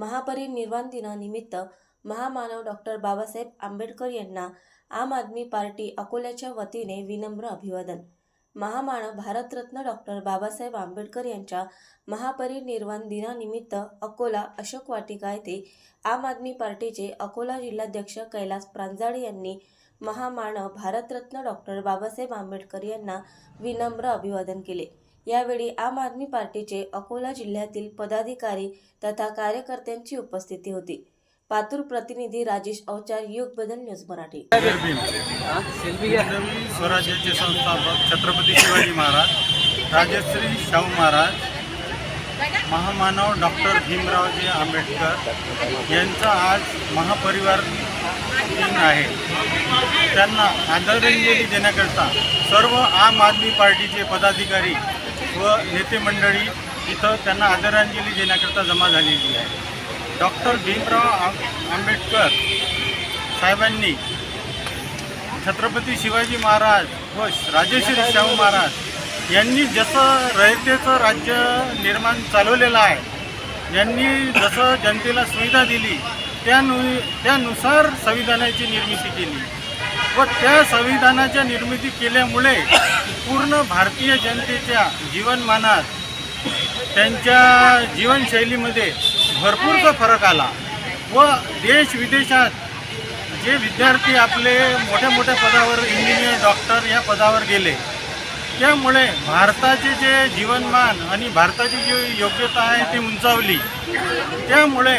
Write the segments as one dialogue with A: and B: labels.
A: महापरिनिर्वाण दिनानिमित्त महामानव डॉक्टर बाबासाहेब आंबेडकर यांना आम आदमी पार्टी अकोल्याच्या वतीने विनम्र अभिवादन. महामानव भारतरत्न डॉक्टर बाबासाहेब आंबेडकर यांच्या महापरिनिर्वाण दिनानिमित्त अकोला अशोक वाटिका येथे आम आदमी पार्टीचे अकोला जिल्हाध्यक्ष कैलास प्रांजाळे यांनी महामानव भारतरत्न डॉक्टर बाबासाहेब आंबेडकर यांना विनम्र अभिवादन केले. यावेळी आम आदमी पार्टीचे अकोला जिल्ह्यातील पदाधिकारी तथा कार्यकर्त्यांची उपस्थिती होती. पातूर प्रतिनिधी राजेश अवचार युग बदल न्यूज मराठी.
B: स्वराज्याचे संस्थापक छत्रपती शिवाजी महाराज राजश्री शाहू महाराज महामानव डॉक्टर भीमरावजी आंबेडकर यांचा आज महापरिवार दिन आहे. त्यांना आदरांजली देण्याकरता सर्व आम आदमी पार्टीचे पदाधिकारी व नेते मंडळी इथं त्यांना आदरांजली देण्याकरता जमा झालेली आहे. डॉक्टर भीमराव आंबेडकर साहेबांनी छत्रपती शिवाजी महाराज व राजेश्री शाहू महाराज यांनी जसं रयतेचं राज्य निर्माण चालवलेलं आहे यांनी जसं जनतेला सुविधा दिली त्यानु त्यानुसार संविधानाची निर्मिती केली. व त्या संविधानाच्या निर्मिती केल्यामुळे पूर्ण भारतीय जनतेच्या जीवनमानात त्यांच्या जीवनशैलीमध्ये भरपूरचा फरक आला व देश विदेशात जे विद्यार्थी आपले मोठ्या मोठ्या पदावर इंजिनियर डॉक्टर या पदावर गेले त्यामुळे भारताचे जे जीवनमान आणि भारताची जी योग्यता आहे ती उंचावली. त्यामुळे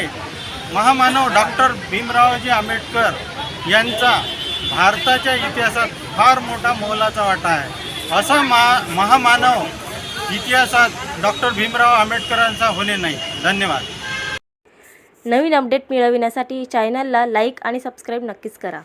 B: महामानव डॉक्टर भीमरावजी आंबेडकर यांचा भारताच्या इतिहासात फार मोठा मोलाचा वाटा आहे. असा मा महामानव इतिहासात डॉक्टर भीमराव आंबेडकरांचा होणे नाही. धन्यवाद.
A: नवीन अपडेट मिळविण्यासाठी चॅनलला लाईक आणि सबस्क्राईब नक्कीच करा.